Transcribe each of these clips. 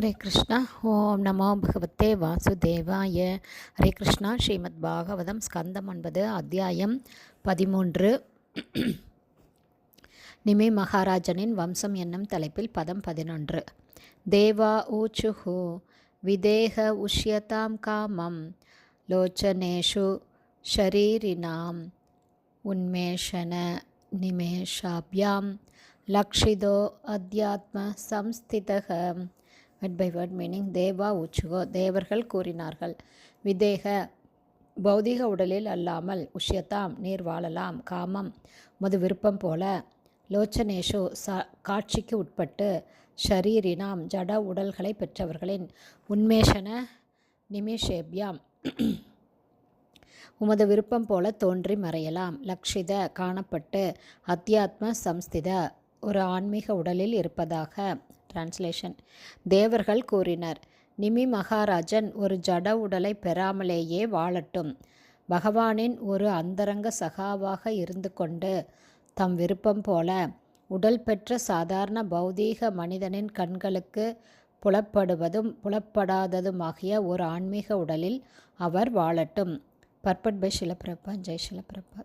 ஹரே கிருஷ்ணா. ஓம் நமோ பகவத்தே வாசுதேவாய. ஹரே கிருஷ்ணா. ஸ்ரீமத் பாகவதம் ஸ்கந்தம் ஒன்பது அத்தியாயம் பதிமூன்று. நிமி மகாராஜனின் வம்சம் என்னும் தலைப்பில் பதம் பதினொன்று. தேவா ஊச்சுஹு விதேக உஷ்யதாம் காமம் லோச்சனேஷு ஷரீரினாம் உன்மேஷன நிமேஷாபியாம் லக்ஷிதோ அத்தியாத்ம சம்ஸ்திதக. வேர்ட் பை வேர்ட் மீனிங் தேவா உச்சுகோ தேவர்கள் கூறினார்கள். விதேக பௌதிக உடலில் அல்லாமல் உஷ்யத்தாம் நீர் வாழலாம் காமம் முது விருப்பம் போல. லோச்சனேஷு ச காட்சிக்கு உட்பட்டு ஷரீரினாம் ஜட உடல்களை பெற்றவர்களின் உன்மேஷன நிமிஷேபியாம். உமது விருப்பம் போல தோன்றி மறையலாம். லக்ஷித காணப்பட்டு அத்தியாத்ம சம்ஸ்தித ஒரு ஆன்மீக உடலில் இருப்பதாக டிரான்ஸ்லேஷன் தேவர்கள் கூறினர் நிமி மகாராஜன் ஒரு ஜட உடலை பெறாமலேயே வாழட்டும். பகவானின் ஒரு அந்தரங்க சகாவாக இருந்து கொண்டு தம் விருப்பம் போல உடல் பெற்ற சாதாரண பௌதீக மனிதனின் கண்களுக்கு புலப்படுவதும் புலப்படாததுமாகிய ஒரு ஆன்மீக உடலில் அவர் வாழட்டும். பர்பட் பை சிலப்பிரப்பா ஜெய் சிலப்பிரப்பா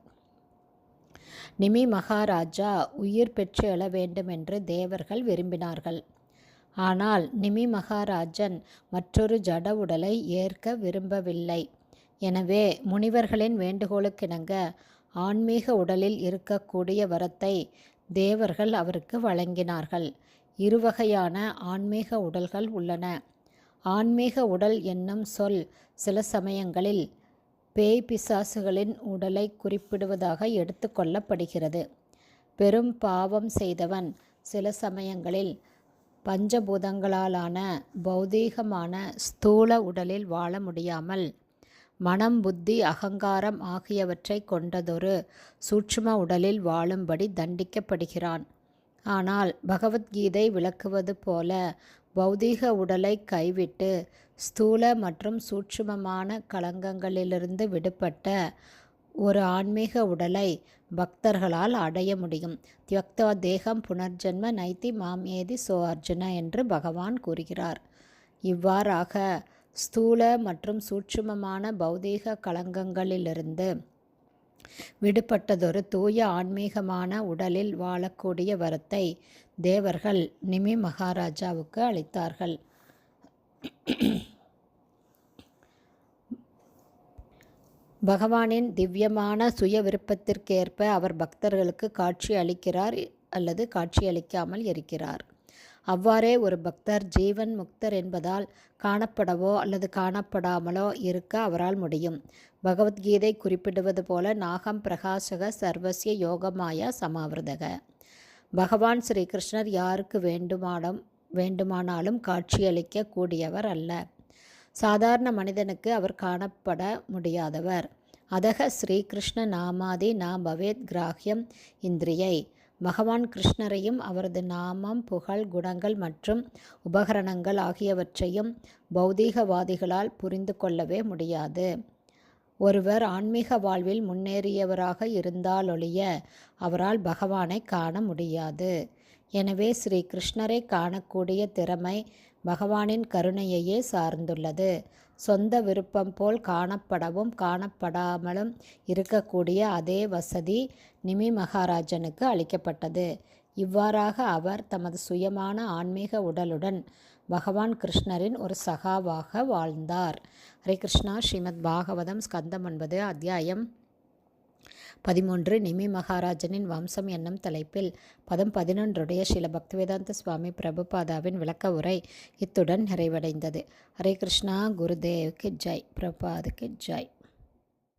நிமி மகாராஜா உயிர் பெற்று எழ வேண்டும் என்று தேவர்கள் விரும்பினார்கள். ஆனால் நிமி மகாராஜன் மற்றொரு ஜட உடலை ஏற்க விரும்பவில்லை. எனவே முனிவர்களின் வேண்டுகோளுக்கிணங்க ஆன்மீக உடலில் இருக்கக்கூடிய வரத்தை தேவர்கள் அவருக்கு வழங்கினார்கள். இருவகையான ஆன்மீக உடல்கள் உள்ளன. ஆன்மீக உடல் என்னும் சொல் சில சமயங்களில் பேய் பிசாசுகளின் உடலை குறிப்பிடுவதாக எடுத்துக்கொள்ளப்படுகிறது பெரும் பாவம் செய்தவன் சில சமயங்களில் பஞ்சபூதங்களாலான பௌதீகமான ஸ்தூல உடலில் வாழ முடியாமல் மனம் புத்தி அகங்காரம் ஆகியவற்றை கொண்டதொரு சூட்சும உடலில் வாழும்படி தண்டிக்கப்படுகிறான். ஆனால் பகவத்கீதை விளக்குவது போல பௌதீக உடலை கைவிட்டு ஸ்தூல மற்றும் சூட்சுமமான களங்கங்களிலிருந்து விடுபட்ட ஒரு ஆன்மீக உடலை பக்தர்களால் அடைய முடியும். தியக்தோ தேகம் புனர்ஜென்ம நைத்தி மாம் ஏதி சோ அர்ஜுன என்று பகவான் கூறுகிறார். இவ்வாறாக ஸ்தூல மற்றும் சூட்சுமமான பௌதீக களங்கங்களிலிருந்து விடுபட்டதொரு தூய ஆன்மீகமான உடலில் வாழக்கூடிய வரத்தை தேவர்கள் நிமி மகாராஜாவுக்கு அளித்தார்கள். பகவானின் திவ்யமான சுய விருப்பத்திற்கேற்ப அவர் பக்தர்களுக்கு காட்சி அளிக்கிறார் அல்லது காட்சி அளிக்காமல் இருக்கிறார். அவ்வாறே ஒரு பக்தர் ஜீவன் முக்தர் என்பதால் காணப்படவோ அல்லது காணப்படாமலோ இருக்க அவரால் முடியும். பகவத்கீதை குறிப்பிடுவது போல நாகம் பிரகாசக சர்வசிய யோகமாயா சமாவிரதக. பகவான் ஸ்ரீகிருஷ்ணர் யாருக்கு வேண்டுமானம் வேண்டுமானாலும் காட்சியளிக்க கூடியவர் அல்ல. சாதாரண மனிதனுக்கு அவர் காணப்பட முடியாதவர். அதக ஸ்ரீகிருஷ்ண நாமாதி நாம் பவேத் கிராஹ்யம் இந்திரியை. பகவான் கிருஷ்ணரையும் அவரது நாமம் புகழ் குணங்கள் மற்றும் உபகரணங்கள் ஆகியவற்றையும் பௌதீகவாதிகளால் புரிந்து கொள்ளவே முடியாது. ஒருவர் ஆன்மீக வாழ்வில் முன்னேறியவராக இருந்தாலொழிய அவரால் பகவானை காண முடியாது. எனவே ஸ்ரீ கிருஷ்ணரை காணக்கூடிய திறமை பகவானின் கருணையையே சார்ந்துள்ளது. சொந்த விருப்பம் போல் காணப்படவும் காணப்படாமலும் இருக்கக்கூடிய அதே வசதி நிமி மகாராஜனுக்கு அளிக்கப்பட்டது. இவ்வாறாக அவர் தமது சுயமான ஆன்மீக உடலுடன் பகவான் கிருஷ்ணரின் ஒரு சகாவாக வாழ்ந்தார். ஹரே கிருஷ்ணா. ஸ்ரீமத் பாகவதம் ஸ்கந்தம் ஒன்பது அத்தியாயம் பதிமூன்று நிமி மகாராஜனின் வம்சம் என்னும் தலைப்பில் பதம் பதினொன்றுடைய ஸ்ரீல பக்திவேதாந்த சுவாமி பிரபுபாதாவின் விளக்க உரை இத்துடன் நிறைவடைந்தது. ஹரே கிருஷ்ணா குருதேவுக்கு ஜெய் பிரபாதுக்கு ஜெய்.